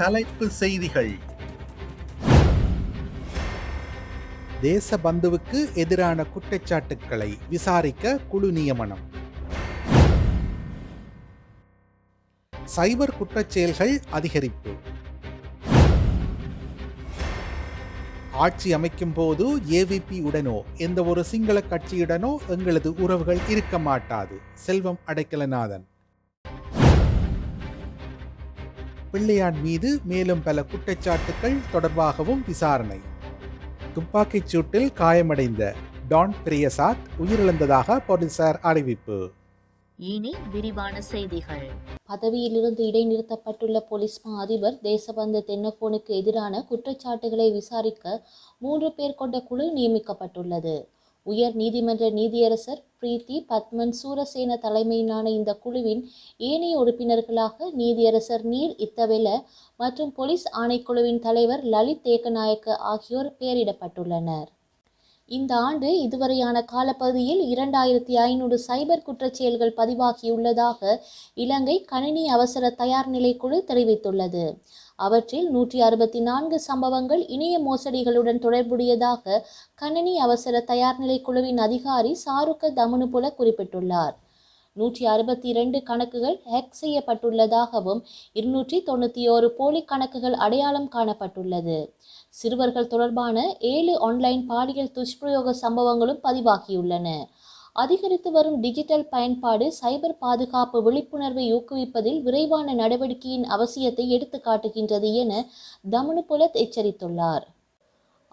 தலைப்பு செய்திகள். தேசபந்துவுக்கு எதிரான குற்றச்சாட்டுக்களை விசாரிக்க குழு நியமனம். சைபர் குற்றச்செயல்கள் அதிகரிப்பு. ஆட்சி அமைக்கும் போது ஏவிபி உடனோ எந்த ஒரு சிங்கள கட்சியுடனோ எங்களது உறவுகள் இருக்க மாட்டாது. செல்வம் அடைக்கலநாதன். பிள்ளையான் மீது மேலும் பல குற்றச்சாட்டுகள் தொடர்பாகவும் விசாரணை. துப்பாக்கிச் சூட்டில் காயமடைந்த டான் பிரியசாத் உயிரிழந்ததாக போலீசார் அறிவிப்பு. இனி விரிவான செய்திகள். பதவியிலிருந்து இடைநிறுத்தப்பட்டுள்ள போலீஸ் மா அதிபர் தேசபந்து தென்னக்கோனுக்கு எதிரான குற்றச்சாட்டுகளை விசாரிக்க மூன்று பேர் கொண்ட குழு நியமிக்கப்பட்டுள்ளது. உயர் நீதிமன்ற நீதியரசர் பிரீத்தி பத்மன் சூரசேன தலைமையிலான இந்த குழுவின் ஏனைய உறுப்பினர்களாக நீதியரசர் நீர் இத்தவெல மற்றும் போலீஸ் ஆணைக்குழுவின் தலைவர் லலித் தேக்கநாயக்க ஆகியோர் பெயரிடப்பட்டுள்ளனர். இந்த ஆண்டு இதுவரையான காலப்பகுதியில் இரண்டாயிரத்தி ஐநூறு சைபர் குற்றச்செயல்கள் பதிவாகியுள்ளதாக இலங்கை கணினி அவசர தயார் நிலைக்குழு தெரிவித்துள்ளது. அவற்றில் நூற்றி அறுபத்தி நான்கு சம்பவங்கள் இணைய மோசடிகளுடன் தொடர்புடையதாக கணினி அவசர தயார் நிலைக்குழுவின் அதிகாரி சாருக்க தமனுபுல குறிப்பிட்டுள்ளார். நூற்றி அறுபத்தி இரண்டு கணக்குகள் ஹேக் செய்யப்பட்டுள்ளதாகவும் இருநூற்றி தொண்ணூற்றி ஓரு போலி கணக்குகள் அடையாளம் காணப்பட்டுள்ளது. சிறுவர்கள் தொடர்பான ஏழு ஆன்லைன் பாலியல் துஷ்பிரயோக சம்பவங்களும் பதிவாகியுள்ளன. அதிகரித்து வரும் டிஜிட்டல் பயன்பாடு சைபர் பாதுகாப்பு விழிப்புணர்வை ஊக்குவிப்பதில் விரைவான நடவடிக்கையின் அவசியத்தை எடுத்துக்காட்டுகின்றது என தமனுபுலத் எச்சரித்துள்ளார்.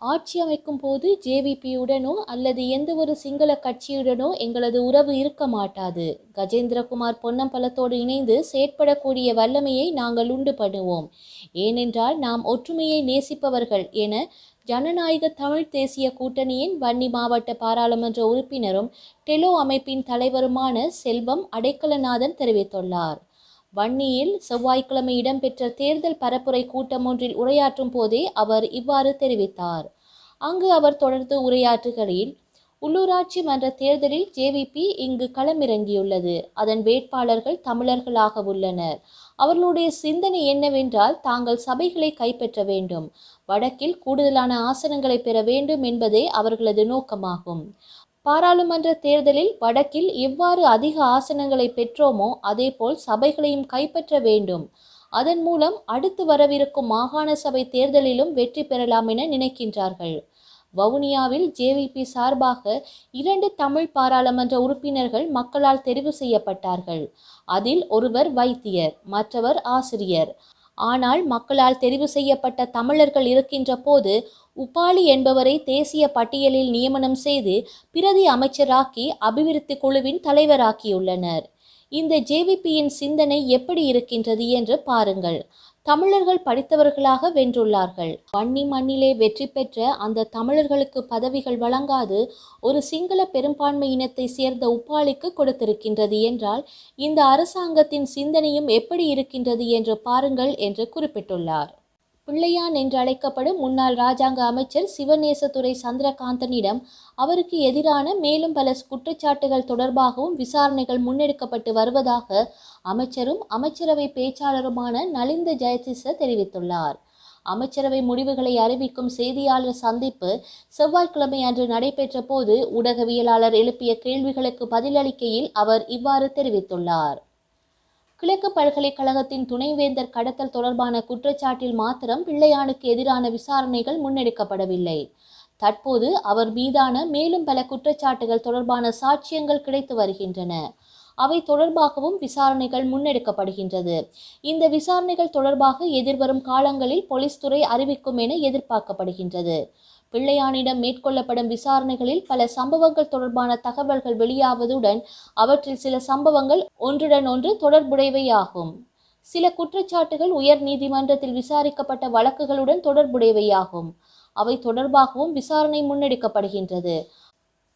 ஆட்சி அமைக்கும் போது ஜேவிபியுடனோ அல்லது எந்த ஒரு சிங்கள கட்சியுடனோ எங்களது உறவு இருக்க மாட்டாது. கஜேந்திரகுமார் பொன்னம்பலத்தோடு இணைந்து செயற்படக்கூடிய வல்லமையை நாங்கள் உண்டு பண்ணுவோம். ஏனென்றால் நாம் ஒற்றுமையை நேசிப்பவர்கள் என ஜனநாயக தமிழ் தேசிய கூட்டணியின் வன்னி மாவட்ட பாராளுமன்ற உறுப்பினரும் டெலோ அமைப்பின் தலைவருமான செல்வம் அடைக்கலநாதன் தெரிவித்துள்ளார். வன்னியில் செவ்வாய்க்கிழமை இடம்பெற்ற தேர்தல் பரப்புரை கூட்டம் ஒன்றில் உரையாற்றும் போதே அவர் இவ்வாறு தெரிவித்தார். அங்கு அவர் தொடர்ந்து உரையாற்றுகையில் உள்ளூராட்சி மன்ற தேர்தலில் ஜேவிபி இங்கு களமிறங்கியுள்ளது. அதன் வேட்பாளர்கள் தமிழர்களாக உள்ளனர். அவர்களுடைய சிந்தனை என்னவென்றால் தாங்கள் சபைகளை கைப்பற்ற வேண்டும். வடக்கில் கூடுதலான ஆசனங்களை பெற வேண்டும் என்பதே அவர்களது நோக்கமாகும். பாராளுமன்ற தேர்தலில் வடக்கில் எவ்வாறு அதிக ஆசனங்களை பெற்றோமோ அதேபோல் சபைகளையும் கைப்பற்ற வேண்டும். அதன் மூலம் அடுத்து வரவிருக்கும் மாகாண சபை தேர்தலிலும் வெற்றி பெறலாம் என நினைக்கின்றார்கள். வவுனியாவில் ஜேவிபி சார்பாக இரண்டு தமிழ் பாராளுமன்ற உறுப்பினர்கள் மக்களால் தெரிவு செய்யப்பட்டார்கள். அதில் ஒருவர் வைத்தியர் மற்றவர் ஆசிரியர். ஆனால் மக்களால் தெரிவு செய்யப்பட்ட தமிழர்கள் இருக்கின்ற போது உபாலி என்பவரை தேசிய பட்டியலில் நியமனம் செய்து பிரதி அமைச்சராக்கி அபிவிருத்தி குழுவின் தலைவராக்கியுள்ளனர். இந்த ஜேவிபியின் சிந்தனை எப்படி இருக்கின்றது என்று பாருங்கள். தமிழர்கள் படித்தவர்களாக வென்றுள்ளார்கள். வன்னி மண்ணிலே வெற்றி பெற்ற அந்த தமிழர்களுக்கு பதவிகள் வழங்காது ஒரு சிங்கள பெரும்பான்மை இனத்தை சேர்ந்த உப்பாளிக்கு கொடுத்திருக்கின்றது என்றால் இந்த அரசாங்கத்தின் சிந்தனையும் எப்படி இருக்கின்றது என்று பாருங்கள் என்று குறிப்பிட்டுள்ளார். பிள்ளையான் என்று அழைக்கப்படும் முன்னாள் ராஜாங்க அமைச்சர் சிவநேசதுரை சந்திரகாந்தனிடம் அவருக்கு எதிரான மேலும் பல குற்றச்சாட்டுகள் தொடர்பாகவும் விசாரணைகள் முன்னெடுக்கப்பட்டு வருவதாக அமைச்சரும் அமைச்சரவை பேச்சாளருமான நலிந்த ஜெயதிச தெரிவித்துள்ளார். அமைச்சரவை முடிவுகளை அறிவிக்கும் செய்தியாளர் சந்திப்பு செவ்வாய்க்கிழமை அன்று நடைபெற்ற போது ஊடகவியலாளர் எழுப்பிய கேள்விகளுக்கு பதிலளிக்கையில் அவர் இவ்வாறு தெரிவித்துள்ளார். கிழக்கு பல்கலைக்கழகத்தின் துணைவேந்தர் கடத்தல் தொடர்பான குற்றச்சாட்டில் மாத்திரம் பிள்ளையானுக்கு எதிரான விசாரணைகள் முன்னெடுக்கப்படவில்லை. தற்போது அவர் மீதான மேலும் பல குற்றச்சாட்டுகள் தொடர்பான சாட்சியங்கள் கிடைத்து வருகின்றன. அவை தொடர்பாகவும் விசாரணைகள் முன்னெடுக்கப்படுகின்றது. இந்த விசாரணைகள் தொடர்பாக எதிர்வரும் காலங்களில் போலீஸ் துறை அறிவிக்கும் என எதிர்பார்க்கப்படுகின்றது. பிள்ளையானிடம் மேற்கொள்ளப்படும் விசாரணைகளில் பல சம்பவங்கள் தொடர்பான தகவல்கள் வெளியாவதுடன் அவற்றில் சில சம்பவங்கள் ஒன்றுடன் ஒன்று தொடர்புடையவையாகும். சில குற்றச்சாட்டுகள் உயர் நீதிமன்றத்தில் விசாரிக்கப்பட்ட வழக்குகளுடன் தொடர்புடையவையாகும். அவை தொடர்பாகவும் விசாரணை முன்னெடுக்கப்படுகின்றது.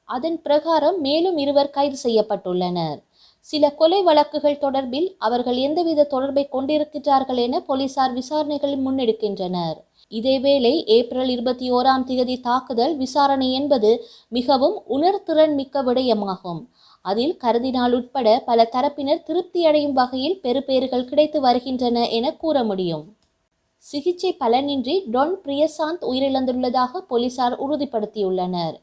அதன் பிரகாரம் மேலும் இருவர் கைது செய்யப்பட்டுள்ளனர். சில கொலை வழக்குகள் தொடர்பில் அவர்கள் எந்தவித தொடர்பை கொண்டிருக்கிறார்கள் என போலீசார் விசாரணைகளை முன்னெடுக்கின்றனர். இதேவேளை ஏப்ரல் இருபத்தி ஓராம் தேதி தாக்குதல் விசாரணை என்பது மிகவும் உணர்திறன் மிக்க விடயமாகும். அதில் கருதினால் உட்பட பல தரப்பினர் திருப்தியடையும் வகையில் பெறுபேறுகள் கிடைத்து வருகின்றன என கூற முடியும். சிகிச்சை பலனின்றி டொன் பிரியசாந்த் உயிரிழந்துள்ளதாக போலீசார் உறுதிப்படுத்தியுள்ளனர்.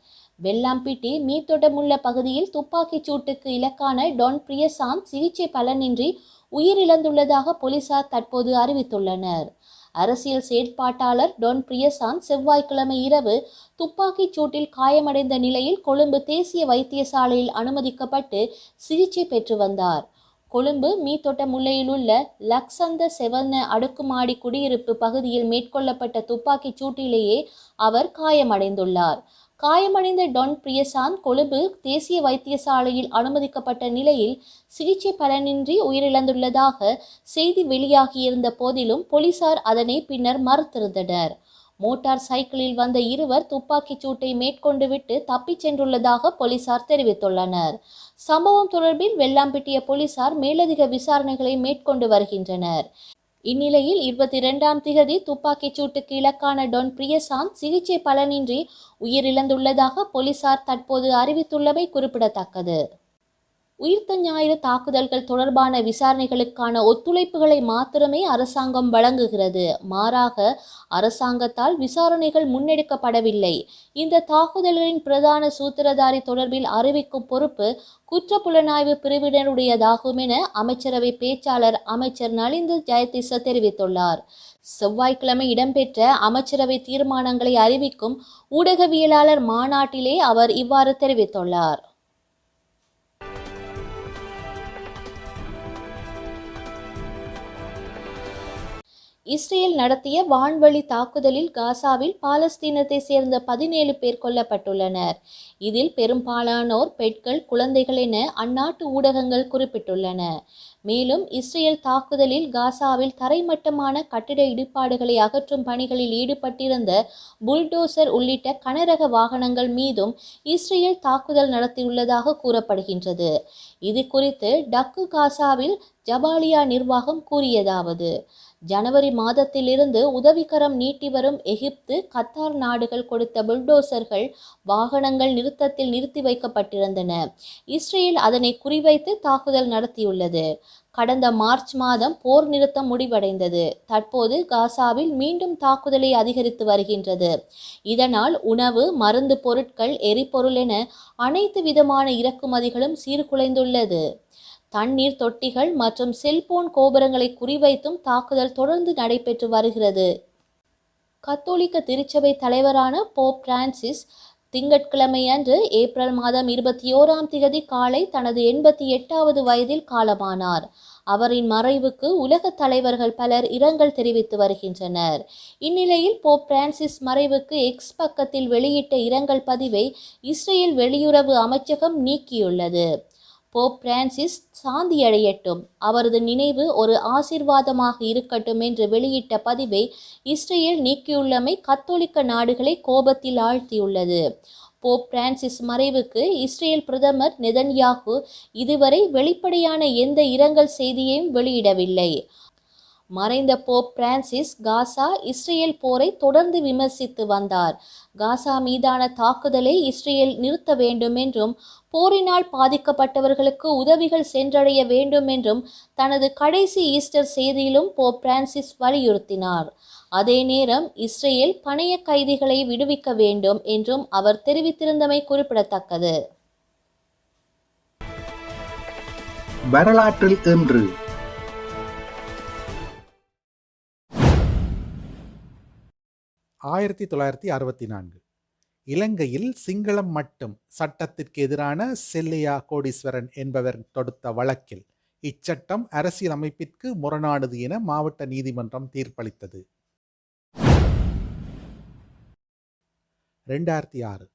வெள்ளாம்பிட்டி மீத்தொடமுள்ள பகுதியில் துப்பாக்கிச் சூட்டுக்கு இலக்கான டொன் பிரியசாந்த் சிகிச்சை பலனின்றி உயிரிழந்துள்ளதாக போலீசார் தற்போது அறிவித்துள்ளனர். அரசியல் செயற்பாட்டாளர் டொன் பிரியசாந்த் செவ்வாய்க்கிழமை இரவு துப்பாக்கிச் சூட்டில் காயமடைந்த நிலையில் கொழும்பு தேசிய வைத்தியசாலையில் அனுமதிக்கப்பட்டு சிகிச்சை பெற்று வந்தார். கொழும்பு மீத்தோட்ட முல்லையில் உள்ள லக்சந்த செவன அடுக்குமாடி குடியிருப்பு பகுதியில் மேற்கொள்ளப்பட்ட துப்பாக்கிச் சூட்டிலேயே அவர் காயமடைந்துள்ளார். காயமடைந்த டொன் பிரியசாந்த் கொழும்பு தேசிய வைத்தியசாலையில் அனுமதிக்கப்பட்ட நிலையில் சிகிச்சை பலனின்றி உயிரிழந்துள்ளதாக செய்தி வெளியாகியிருந்த போதிலும் போலீசார் அதனை பின்னர் மறுத்திருந்தனர். மோட்டார் சைக்கிளில் வந்த இருவர் துப்பாக்கிச் சூட்டை மேற்கொண்டு விட்டு தப்பிச் சென்றுள்ளதாக போலீசார் தெரிவித்துள்ளனர். சம்பவம் தொடர்பில் வெள்ளாம்பிட்டிய போலீசார் மேலதிக விசாரணைகளை மேற்கொண்டு வருகின்றனர். இந்நிலையில் இருபத்தி இரண்டாம் திகதி துப்பாக்கிச் சூட்டுக்கு இலக்கான டொன் பிரியசாந்த் சிகிச்சை பலனின்றி உயிரிழந்துள்ளதாக போலீசார் தற்போது அறிவித்துள்ளமை குறிப்பிடத்தக்கது. உயிர்த்த ஞாயிறு தாக்குதல்கள் தொடர்பான விசாரணைகளுக்கான ஒத்துழைப்புகளை மாத்திரமே அரசாங்கம் வழங்குகிறது. மாறாக அரசாங்கத்தால் விசாரணைகள் முன்னெடுக்கப்படவில்லை. இந்த தாக்குதல்களின் பிரதான சூத்திரதாரி தொடர்பில் அறிவிக்கும் பொறுப்பு குற்றப்புலனாய்வு பிரிவினருடையதாகும் என அமைச்சரவை பேச்சாளர் அமைச்சர் நலிந்து ஜெயதிச தெரிவித்துள்ளார். செவ்வாய்க்கிழமை இடம்பெற்ற அமைச்சரவை தீர்மானங்களை அறிவிக்கும் ஊடகவியலாளர் மாநாட்டிலே அவர் இவ்வாறு தெரிவித்துள்ளார். இஸ்ரேல் நடத்திய வான்வழி தாக்குதலில் காசாவில் பாலஸ்தீனத்தை சேர்ந்த பதினேழு பேர் கொல்லப்பட்டுள்ளனர். இதில் பெரும்பாலானோர் பெண்கள் குழந்தைகள் என அந்நாட்டு ஊடகங்கள் குறிப்பிட்டுள்ளன. மேலும் இஸ்ரேல் தாக்குதலில் காசாவில் தரைமட்டமான கட்டிட இடிபாடுகளை அகற்றும் பணிகளில் ஈடுபட்டிருந்த புல்டோசர் உள்ளிட்ட கனரக வாகனங்கள் மீதும் இஸ்ரேல் தாக்குதல் நடத்தியுள்ளதாக கூறப்படுகின்றது. இது குறித்து டக்கு காசாவில் ஜபாலியா நிர்வாகம் கூறியதாவது ஜனவரி மாதத்திலிருந்து உதவிக்கரம் நீட்டி வரும் எகிப்து கத்தார் நாடுகள் கொடுத்த புல்டோசர்கள் வாகனங்கள் நிறுத்தத்தில் நிறுத்தி வைக்கப்பட்டிருந்தன. இஸ்ரேல் அதனை குறிவைத்து தாக்குதல் நடத்தியுள்ளது. கடந்த மார்ச் மாதம் போர் நிறுத்தம் முடிவடைந்தது. தற்போது காசாவில் மீண்டும் தாக்குதலை அதிகரித்து வருகின்றது. இதனால் உணவு மருந்து பொருட்கள் எரிபொருள் என அனைத்து விதமான இறக்குமதிகளும் சீர்குலைந்துள்ளது. தண்ணீர் தொட்டிகள் மற்றும் செல்போன் கோபுரங்களை குறிவைத்தும் தாக்குதல் தொடர்ந்து நடைபெற்று வருகிறது. கத்தோலிக்க திருச்சபை தலைவரான போப் பிரான்சிஸ் திங்கட்கிழமையன்று ஏப்ரல் மாதம் இருபத்தி ஓராம் திகதி காலை தனது எண்பத்தி எட்டாவது வயதில் காலமானார். அவரின் மறைவுக்கு உலக தலைவர்கள் பலர் இரங்கல் தெரிவித்து வருகின்றனர். இந்நிலையில் போப் பிரான்சிஸ் மறைவுக்கு எக்ஸ் பக்கத்தில் வெளியிட்ட இரங்கல் பதிவை இஸ்ரேல் வெளியுறவு அமைச்சகம் நீக்கியுள்ளது. Pope Francis சாந்தியடையட்டும். அவரது நினைவு ஒரு ஆசிர்வாதமாக இருக்கட்டும் என்று வெளியிட்ட பதிவை இஸ்ரேல் நீக்கியுள்ளமை கத்தோலிக்க நாடுகளை கோபத்தில் ஆழ்த்தியுள்ளது. போப் பிரான்சிஸ் மறைவுக்கு இஸ்ரேல் பிரதமர் நெதன்யாகு இதுவரை வெளிப்படையான எந்த இரங்கல் செய்தியையும் வெளியிடவில்லை. மறைந்த போப் பிரான்சிஸ் காசா இஸ்ரேல் போரை தொடர்ந்து விமர்சித்து வந்தார். காசா மீதான தாக்குதலை இஸ்ரேல் நிறுத்த வேண்டும் என்றும் போரினால் பாதிக்கப்பட்டவர்களுக்கு உதவிகள் சென்றடைய வேண்டும் என்றும் தனது கடைசி ஈஸ்டர் செய்தியிலும் போப் பிரான்சிஸ் வலியுறுத்தினார். அதே நேரம் இஸ்ரேல் பணைய கைதிகளை விடுவிக்க வேண்டும் என்றும் அவர் தெரிவித்திருந்தமை குறிப்பிடத்தக்கது. வரலாற்றில் இன்று ஆயிரத்தி தொள்ளாயிரத்தி அறுபத்தி நான்கு. இலங்கையில் சிங்களம் மட்டும் சட்டத்திற்கு எதிரான செல்லையா கோடீஸ்வரன் என்பவர் தொடுத்த வழக்கில் இச்சட்டம் அரசியல் அமைப்பிற்கு முரணானது என மாவட்ட நீதிமன்றம் தீர்ப்பளித்தது. ரெண்டாயிரத்தி ஆறு.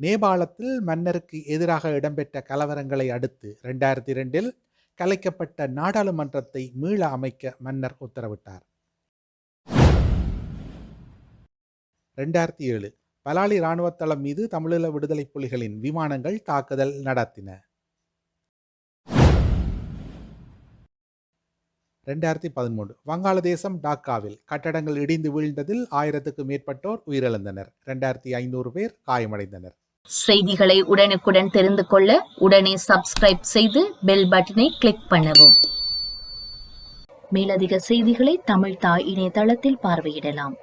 நேபாளத்தில் மன்னருக்கு எதிராக இடம்பெற்ற கலவரங்களை அடுத்து ரெண்டாயிரத்தி ரெண்டில் கலைக்கப்பட்ட நாடாளுமன்றத்தை மீள அமைக்க மன்னர் உத்தரவிட்டார். ரெண்டாயிரத்தி ஏழு பலாலி இராணுவ தளம் மீது தமிழீழ விடுதலை புலிகளின் விமானங்கள் தாக்குதல் நடத்தின. ரெண்டாயிரத்தி பதிமூன்று வங்காளதேசம் டாக்காவில் கட்டடங்கள் இடிந்து வீழ்ந்ததில் ஆயிரத்துக்கு மேற்பட்டோர் உயிரிழந்தனர். ரெண்டாயிரத்தி ஐநூறு பேர் காயமடைந்தனர். செய்திகளை உடனுக்குடன் தெரிந்து கொள்ள உடனே சப்ஸ்கிரைப் செய்து பெல் பட்டனை கிளிக் பண்ணவும். மேலதிக செய்திகளை தமிழ் தாய் இணையதளத்தில் பார்வையிடலாம்.